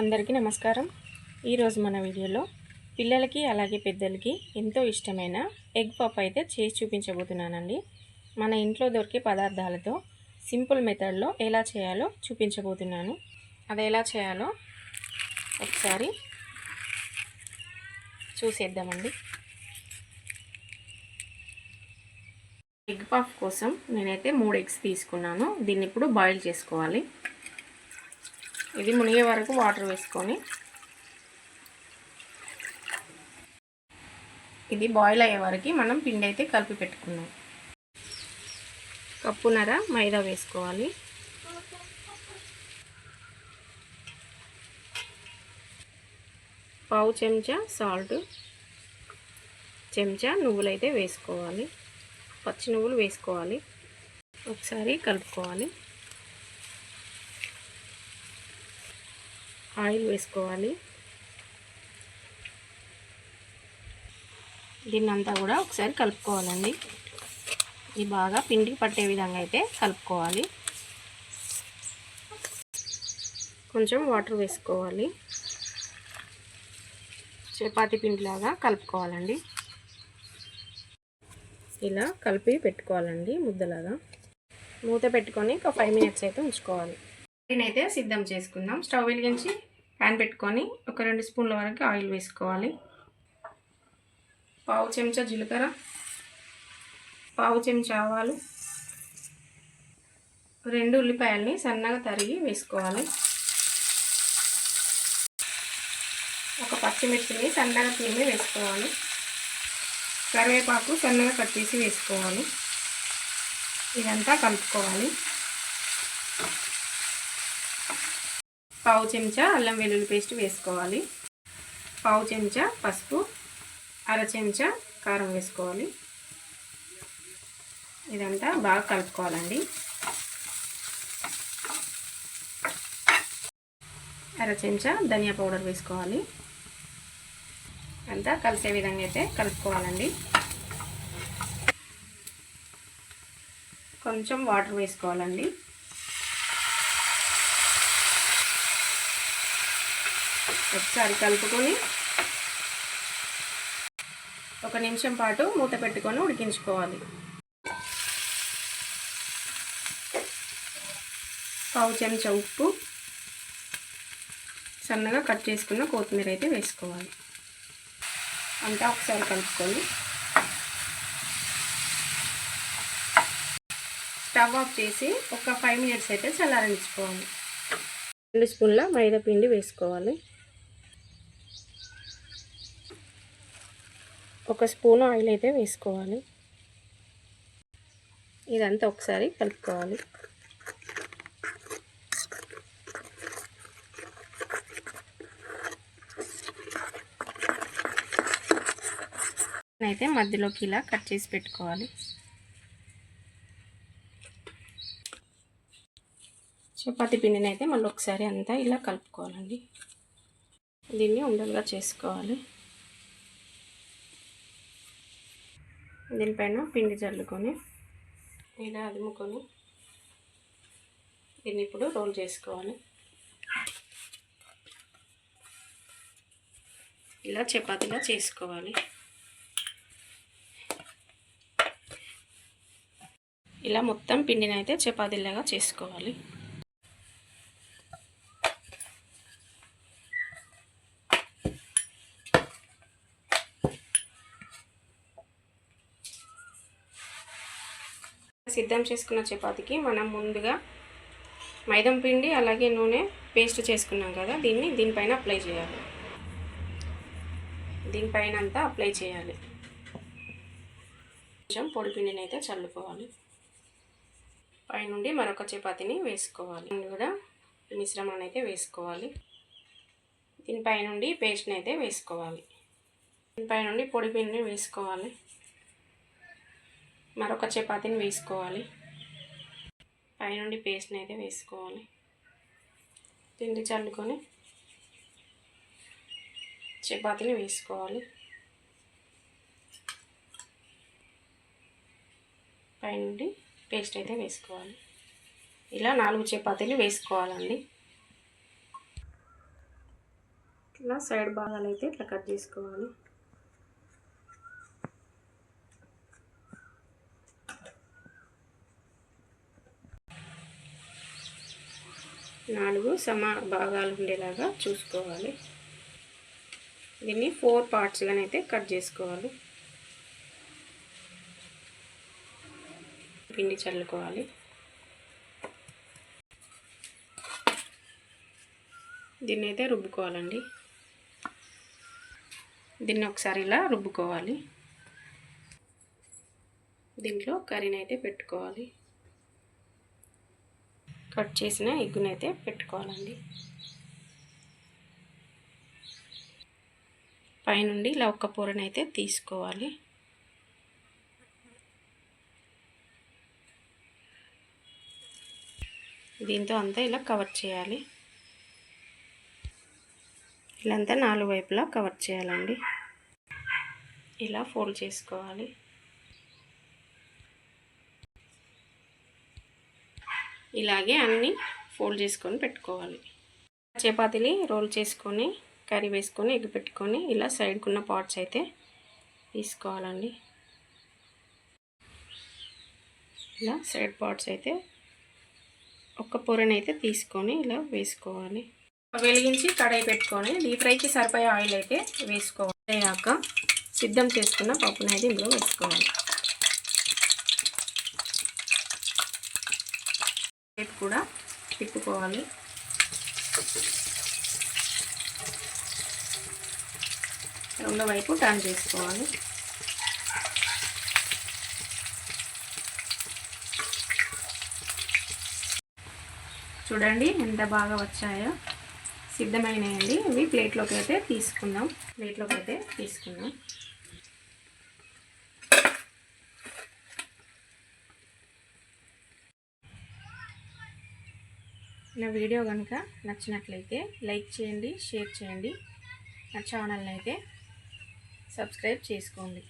అందరికీ నమస్కారం. ఈరోజు మన వీడియోలో పిల్లలకి అలాగే పెద్దలకి ఎంతో ఇష్టమైన ఎగ్ పఫ్ అయితే చేసి చూపించబోతున్నానండి. మన ఇంట్లో దొరికే పదార్థాలతో సింపుల్ మెథడ్లో ఎలా చేయాలో చూపించబోతున్నాను. అది ఎలా చేయాలో ఒకసారి చూసేద్దామండి. ఎగ్ పఫ్ కోసం నేనైతే మూడు ఎగ్స్ తీసుకున్నాను. దీన్ని ఇప్పుడు బాయిల్ చేసుకోవాలి. ఇది మునిగే వరకు వాటర్ వేసుకొని. ఇది బాయిల్ అయ్యే వరకు మనం పిండి అయితే కలిపి పెట్టుకున్నాం. కప్పునర మైదా వేసుకోవాలి. పావు చెంచా సాల్ట్ చెంచా నువ్వులైతే వేసుకోవాలి. పచ్చి నువ్వులు వేసుకోవాలి. ఒకసారి కలుపుకోవాలి. ఆయిల్ వేసుకోవాలి. దీన్నంతా కూడా ఒకసారి కలుపుకోవాలండి. ఇది బాగా పిండికి పట్టే విధంగా అయితే కలుపుకోవాలి. కొంచెం వాటర్ వేసుకోవాలి. చపాతి పిండిలాగా కలుపుకోవాలండి. ఇలా కలిపి పెట్టుకోవాలండి ముద్దలాగా. మూత పెట్టుకొని ఒక ఫైవ్ మినిట్స్ అయితే ఉంచుకోవాలి. నేనైతే సిద్ధం చేసుకుందాం. స్టవ్ వెలిగించి ప్యాన్ పెట్టుకొని ఒక రెండు స్పూన్ల వరకు ఆయిల్ వేసుకోవాలి. పావు చెంచా జీలకర్ర పావు చెంచా ఆవాలు రెండు ఉల్లిపాయల్ని సన్నగా తరిగి వేసుకోవాలి. ఒక పచ్చిమిర్చిని సన్నగా తురిమి వేసుకోవాలి. కరివేపాకు సన్నగా కట్ చేసి వేసుకోవాలి. ఇదంతా కలుపుకోవాలి. పావు చెంచా అల్లం వెల్లుల్లి పేస్ట్ వేసుకోవాలి. పావు చెంచా పసుపు అర చెంచా కారం వేసుకోవాలి. ఇదంతా బాగా కలుపుకోవాలండి. అర చెంచా ధనియా పౌడర్ వేసుకోవాలి. అంతా కలిసే విధంగా అయితే కలుపుకోవాలండి. కొంచెం వాటర్ వేసుకోవాలండి. ఒకసారి కలుపుకొని ఒక నిమిషం పాటు మూత పెట్టుకొని ఉడికించుకోవాలి. పావు చెంచా ఉప్పు సన్నగా కట్ చేసుకున్న కొత్తిమీర అయితే వేసుకోవాలి. అంతా ఒకసారి కలుపుకొని స్టవ్ ఆఫ్ చేసి ఒక ఫైవ్ మినిట్స్ అయితే చల్లారించుకోవాలి రెండు స్పూన్ల మైదా పిండి వేసుకోవాలి. ఒక స్పూన్ ఆయిల్ అయితే వేసుకోవాలి. ఇదంతా ఒకసారి కలుపుకోవాలి. అయితే మధ్యలోకి ఇలా కట్ చేసి పెట్టుకోవాలి. చపాతి పిండిని అయితే మళ్ళీ ఒకసారి అంతా ఇలా కలుపుకోవాలండి. దీన్ని ఉండలుగా చేసుకోవాలి. దీనిపైన పిండి చల్లుకొని ఇలా అదుముకొని దీన్ని ఇప్పుడు రోల్ చేసుకోవాలి. ఇలా చపాతీలా చేసుకోవాలి. ఇలా మొత్తం పిండిని అయితే చపాతీలాగా చేసుకోవాలి. సిద్ధం చేసుకున్న చపాతీకి మనం ముందుగా మైదం పిండి అలాగే నూనె పేస్ట్ చేసుకున్నాం కదా దీన్ని దీనిపైన అప్లై చేయాలి. దీనిపైన అంతా అప్లై చేయాలి. కొంచెం పొడి పిండిని అయితే చల్లుకోవాలి. పైనుండి మరొక చపాతీని వేసుకోవాలి. కూడా మిశ్రమాన్ని అయితే వేసుకోవాలి. దీనిపై నుండి పేస్ట్ని అయితే వేసుకోవాలి. దీనిపై నుండి పొడి పిండిని వేసుకోవాలి. మరొక చపాతీని వేసుకోవాలి. పైనుండి పేస్ట్ని అయితే వేసుకోవాలి. పిండి చల్లుకొని చపాతీని వేసుకోవాలి. పైనుండి పేస్ట్ అయితే వేసుకోవాలి. ఇలా నాలుగు చపాతీలు వేసుకోవాలండి. ఇలా సైడ్ భాగాలు అయితే ఇట్లా కట్ చేసుకోవాలి. నాలుగు సమ భాగాలు ఉండేలాగా చూసుకోవాలి. దీన్ని ఫోర్ పార్ట్స్గానైతే కట్ చేసుకోవాలి. పిండి చల్లుకోవాలి. దీన్ని అయితే రుబ్బుకోవాలండి. దీన్ని ఒకసారి ఇలా రుబ్బుకోవాలి. దీంట్లో కర్రీని అయితే పెట్టుకోవాలి. కట్ చేసిన ఎగ్గునైతే పెట్టుకోవాలండి. పైనుండి ఇలా ఒక్క పొరనైతే తీసుకోవాలి. దీంతో అంతా ఇలా కవర్ చేయాలి. ఇలా అంతా నాలుగు వైపులా కవర్ చేయాలండి. ఇలా ఫోల్డ్ చేసుకోవాలి. ఇలాగే అన్నీ ఫోల్డ్ చేసుకొని పెట్టుకోవాలి. చపాతీని రోల్ చేసుకొని కర్రీ వేసుకొని ఎగ్గు పెట్టుకొని ఇలా సైడ్కున్న పార్ట్స్ అయితే తీసుకోవాలండి. ఇలా సైడ్ పార్ట్స్ అయితే ఒక పొరనైతే తీసుకొని ఇలా వేసుకోవాలి. వెలిగించి కడాయి పెట్టుకొని డీప్ ఫ్రైకి సరిపోయే ఆయిల్ అయితే వేసుకోవాలి. అయ్యాక సిద్ధం చేసుకున్న పప్పునైతే ఇందులో వేసుకోవాలి. ప్లేట్ కూడా తిప్పుకోవాలి. రెండో వైపు టర్న్ చేసుకోవాలి. చూడండి ఎంత బాగా వచ్చాయో. సిద్ధమైనయండి. ఇవి ప్లేట్లోకి అయితే తీసుకుందాం ప్లేట్లోకి అయితే తీసుకుందాం నా వీడియో కనుక నచ్చినట్లయితే లైక్ చేయండి షేర్ చేయండి. నా ఛానల్ని అయితే సబ్స్క్రైబ్ చేసుకోండి.